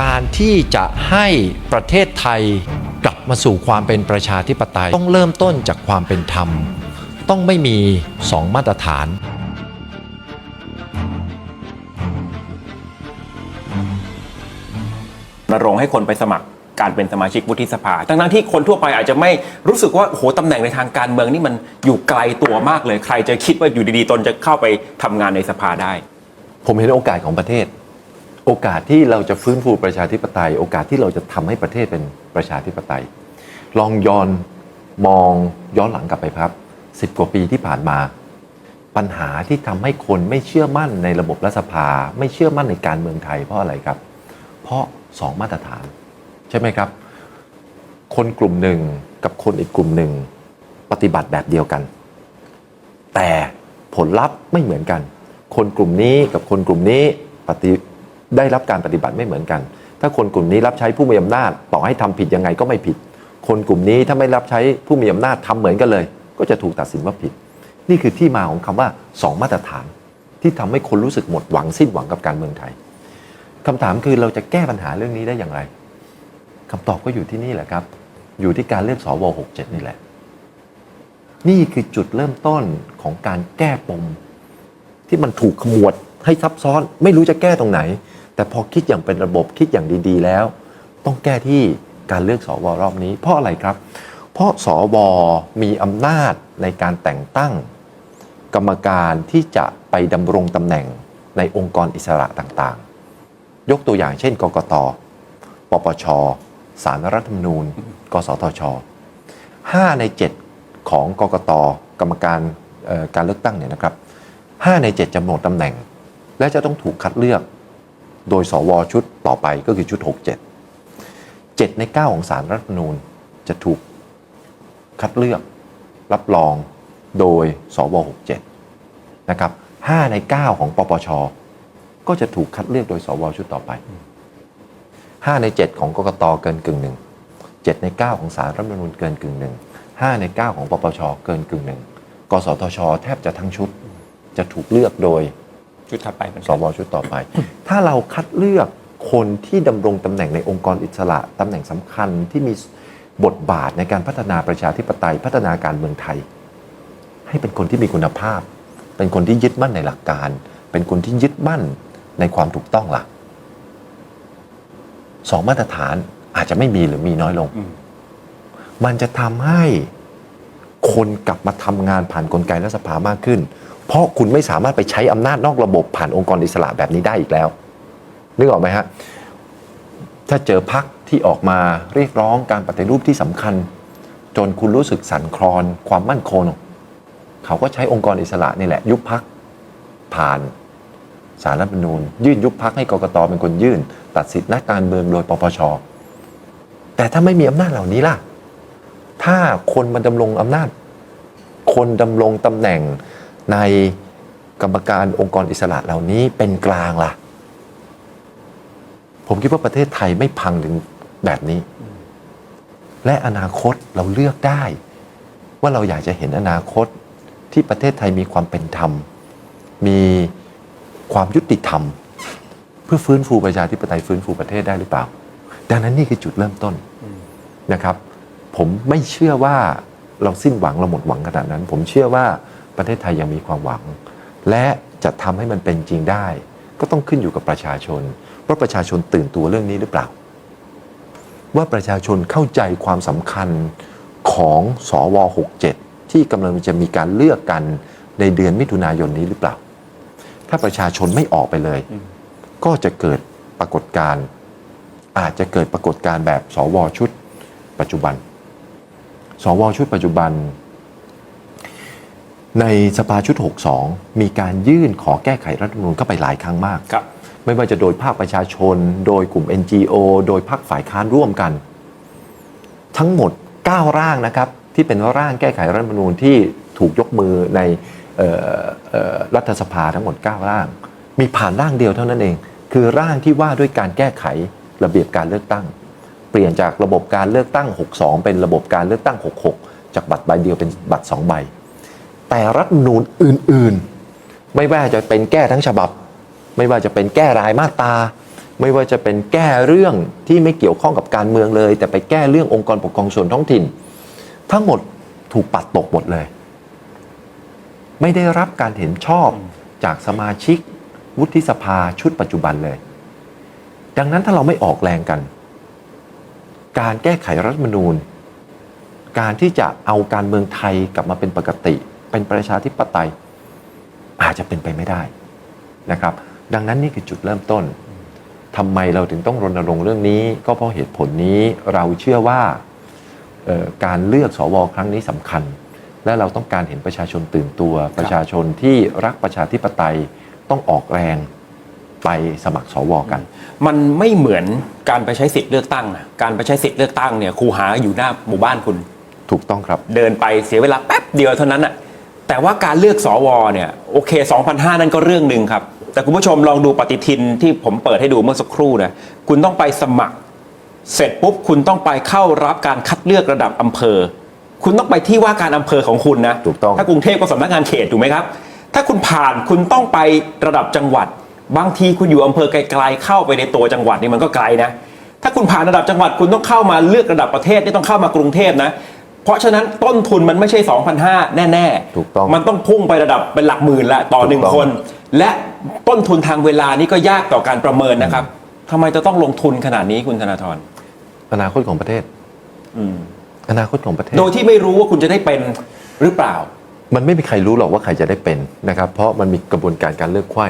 การที่จะให้ประเทศไทยกลับมาสู่ความเป็นประชาธิปไตย ต้องเริ่มต้นจากความเป็นธรรม ต้องไม่มีสองมาตรฐาน รณรงค์ให้คนไปสมัครการเป็นสมาชิกวุฒิสภา ทั้งๆที่คนทั่วไปอาจจะไม่รู้สึกว่าโอ้โหตำแหน่งในทางการเมืองนี่มันอยู่ไกลตัวมากเลย ใครจะคิดว่าอยู่ดีๆ ตนจะเข้าไปทำงานในสภาได้ ผมเห็นโอกาสของประเทศ โอกาสที่เราจะฟื้นฟูประชาธิปไตย โอกาสที่เราจะทำให้ประเทศเป็นประชาธิปไตย ลองย้อนมองย้อนหลังกลับไปครับสิบกว่าปีที่ผ่านมา ปัญหาที่ทำให้คนไม่เชื่อมั่นในระบบรัฐสภา ไม่เชื่อมั่นในการเมืองไทยเพราะอะไรครับ เพราะสองมาตรฐาน ใช่ไหมครับ คนกลุ่มหนึ่งกับคนอีกกลุ่มหนึ่งปฏิบัติแบบเดียวกัน แต่ผลลัพธ์ไม่เหมือนกัน คนกลุ่มนี้กับคนกลุ่มนี้ปฏิ ได้รับการปฏิบัติไม่เหมือนกัน ถ้าคนกลุ่มนี้รับใช้ผู้มีอำนาจ ต่อให้ทำผิดยังไงก็ไม่ผิด คนกลุ่มนี้ถ้าไม่รับใช้ผู้มีอำนาจทำเหมือนกันเลย ก็จะถูกตัดสินว่าผิด นี่คือที่มาของคำว่าสองมาตรฐาน ที่ทำให้คนรู้สึกหมดหวังสิ้นหวังกับการเมืองไทยคำถามคือเราจะแก้ปัญหาเรื่องนี้ได้อย่างไรคำตอบก็อยู่ที่นี่แหละครับ อยู่ที่การเลือกสว67นี่แหละ นี่คือจุดเริ่มต้นของการแก้ปมที่มันถูกขมวดให้ซับซ้อนไม่รู้จะแก้ตรงไหน แต่พอคิดอย่างเป็นระบบคิดอย่างดีๆ แล้ว ต้องแก้ที่การเลือกสวรอบนี้ เพราะอะไรครับ เพราะสวมีอำนาจในการแต่งตั้ง กรรมการที่จะไปดำรงตำแหน่งในองค์กรอิสระต่างๆ ยกตัวอย่างเช่น กกต ปปช สารรัฐธรรมนูญ กสทช 5 ใน 7 ของกกต กรรมการการเลือกตั้งเนี่ยนะครับ 5 ใน 7จะหมดตำแหน่ง และจะต้องถูกคัดเลือก โดยสวชุดต่อไปก็คือชุด 67 7 ใน 9 ของสารรัฐธรรมนูญจะถูกคัดเลือกรับรองโดยสว67 นะครับ 5 ใน 9 ของปปช ก็จะถูกคัดเลือกโดยสวชุดต่อไป 5 ใน 7 ของกกตเกินกึ่งหนึ่ง7ใน 9 ของสารรัฐธรรมนูญเกินกึ่งหนึ่ง5ใน 9 ของปปช เกินกึ่งหนึ่งกสทช แทบจะทั้งชุดจะถูกเลือกโดย ชุดถัดไปเป็นสวชุดต่อไป ถ้าเราคัดเลือกคนที่ดำรงตำแหน่งในองค์กรอิสระตำแหน่งสำคัญที่มีบทบาทในการพัฒนาประชาธิปไตย พัฒนาการเมืองไทย ให้เป็นคนที่มีคุณภาพ เป็นคนที่ยึดมั่นในหลักการ เป็นคนที่ยึดมั่นในความถูกต้องล่ะสองมาตรฐานอาจจะไม่มีหรือมีน้อยลง อืมมันจะทำให้คนกลับมาทำงานผ่านกลไกรัฐสภามากขึ้น เพราะคุณไม่สามารถไปใช้อำนาจนอกระบบผ่านองค์กรอิสระแบบนี้ได้อีกแล้ว นึกออกไหมฮะ ถ้าเจอพักที่ออกมาเรียกร้องการปฏิรูปที่สำคัญ จนคุณรู้สึกสั่นคลอนความมั่นคง เขาก็ใช้องค์กรอิสระนี่แหละยุบพักผ่านสารรัฐมนูญ ยื่นยุบพักให้กกตเป็นคนยื่น ตัดสิทธินักการเมืองโดยปปช แต่ถ้าไม่มีอำนาจเหล่านี้ล่ะ ถ้าคนมาดำรงอำนาจ คนดำรงตำแหน่ง ในกรรมการองค์กรอิสระเหล่านี้เป็นกลางล่ะ ผมคิดว่าประเทศไทยไม่พังถึงแบบนี้ และอนาคตเราเลือกได้ ว่าเราอยากจะเห็นอนาคตที่ประเทศไทยมีความเป็นธรรม มีความยุติธรรม เพื่อฟื้นฟูประชาธิปไตยฟื้นฟูประเทศได้หรือเปล่า ดังนั้นนี่คือจุดเริ่มต้นนะครับ ผมไม่เชื่อว่าเราสิ้นหวังเราหมดหวังขนาดนั้น ผมเชื่อว่า ประเทศไทยยังมีความหวัง และจะทำให้มันเป็นจริงได้ ก็ต้องขึ้นอยู่กับประชาชน ว่าประชาชนตื่นตัวเรื่องนี้หรือเปล่า ว่าประชาชนเข้าใจความสำคัญของสว67 ที่กำลังจะมีการเลือกกันในเดือนมิถุนายนนี้หรือเปล่า ถ้าประชาชนไม่ออกไปเลย ก็จะเกิดปรากฏการณ์อาจจะเกิดปรากฏการณ์แบบสวชุด ปัจจุบัน สวชุดปัจจุบัน ในสภาชุด 62 มีการยื่นขอแก้ไขรัฐธรรมนูญเข้าไปหลายครั้งมาก ครับ ไม่ว่าจะโดยภาคประชาชน โดยกลุ่ม NGO โดยภาคฝ่ายค้านร่วมกัน ทั้งหมด 9 ร่างนะครับ ที่เป็นร่างแก้ไขรัฐธรรมนูญที่ถูกยกมือในเอ่อเอ่อรัฐสภาทั้งหมด 9 ร่าง มีผ่านร่างเดียวเท่านั้นเอง คือร่างที่ว่าด้วยการแก้ไขระเบียบการเลือกตั้ง เปลี่ยนจากระบบการเลือกตั้ง 62 เป็นระบบการเลือกตั้ง 66 จากบัตรใบเดียวเป็นบัตร 2 ใบ แต่รัฐนูญอื่นๆ ไม่ว่าจะเป็นแก้ทั้งฉบับ ไม่ว่าจะเป็นแก้รายมาตราไม่ว่าจะเป็นแก้เรื่องที่ไม่เกี่ยวข้องกับการเมืองเลย แต่ไปแก้เรื่ององค์กรปกครองส่วนท้องถิ่น ทั้งหมดถูกปัดตกหมดเลย ไม่ได้รับการเห็นชอบจากสมาชิก วุฒิสภาชุดปัจจุบันเลย ดังนั้นถ้าเราไม่ออกแรงกัน การแก้ไขรัฐมนูญ การที่จะเอาการเมืองไทยกลับมาเป็นปกติ เป็นประชาธิปไตยอาจจะเป็นไปไม่ได้นะครับ ดังนั้นนี่คือจุดเริ่มต้นทำไมเราถึงต้องรณรงค์เรื่องนี้ ก็เพราะเหตุผลนี้เราเชื่อว่าเอ่อการเลือกสวครั้งนี้สำคัญ และเราต้องการเห็นประชาชนตื่นตัว ประชาชนที่รักประชาธิปไตยต้องออกแรงไปสมัครสวกัน มันไม่เหมือนการไปใช้สิทธิ์เลือกตั้งนะการไปใช้สิทธิ์เลือกตั้งเนี่ยครูหาอยู่หน้าหมู่บ้านคุณ ถูกต้องครับ เดินไปเสียเวลาแป๊บเดียวเท่านั้นอะ แต่ว่าการเลือกสวเนี่ยโอเค 2,500 นั่นก็เรื่องหนึ่งครับ แต่คุณผู้ชมลองดูปฏิทินที่ผมเปิดให้ดูเมื่อสักครู่นะคุณต้องไปสมัคร เสร็จปุ๊บคุณต้องไปเข้ารับการคัดเลือกระดับอำเภอ คุณต้องไปที่ว่าการอำเภอของคุณนะถูกต้อง ถ้ากรุงเทพก็สำนักงานเขตถูกไหมครับ ถ้าคุณผ่านคุณต้องไประดับจังหวัด บางทีคุณอยู่อำเภอไกลๆเข้าไปในตัวจังหวัดนี่มันก็ไกลนะ ถ้าคุณผ่านระดับจังหวัดคุณต้องเข้ามาเลือกระดับประเทศนี่ต้องเข้ามากรุงเทพนะ เพราะฉะนั้นต้นทุนมันไม่ใช่ 2,500 แน่ๆถูกต้องมันต้องพุ่งไประดับเป็นหลักหมื่นละต่อหนึ่งถูกต้อง คน และต้นทุนทางเวลานี่ก็ยากต่อการประเมินนะครับทำไมจะต้องลงทุนขนาดนี้คุณธนาธรอนาคตของประเทศ อืมอนาคตของประเทศ โดยที่ไม่รู้ว่าคุณจะได้เป็นหรือเปล่า มันไม่มีใครรู้หรอกว่าใครจะได้เป็นนะครับ เพราะมันมีกระบวนการการเลือกไขว้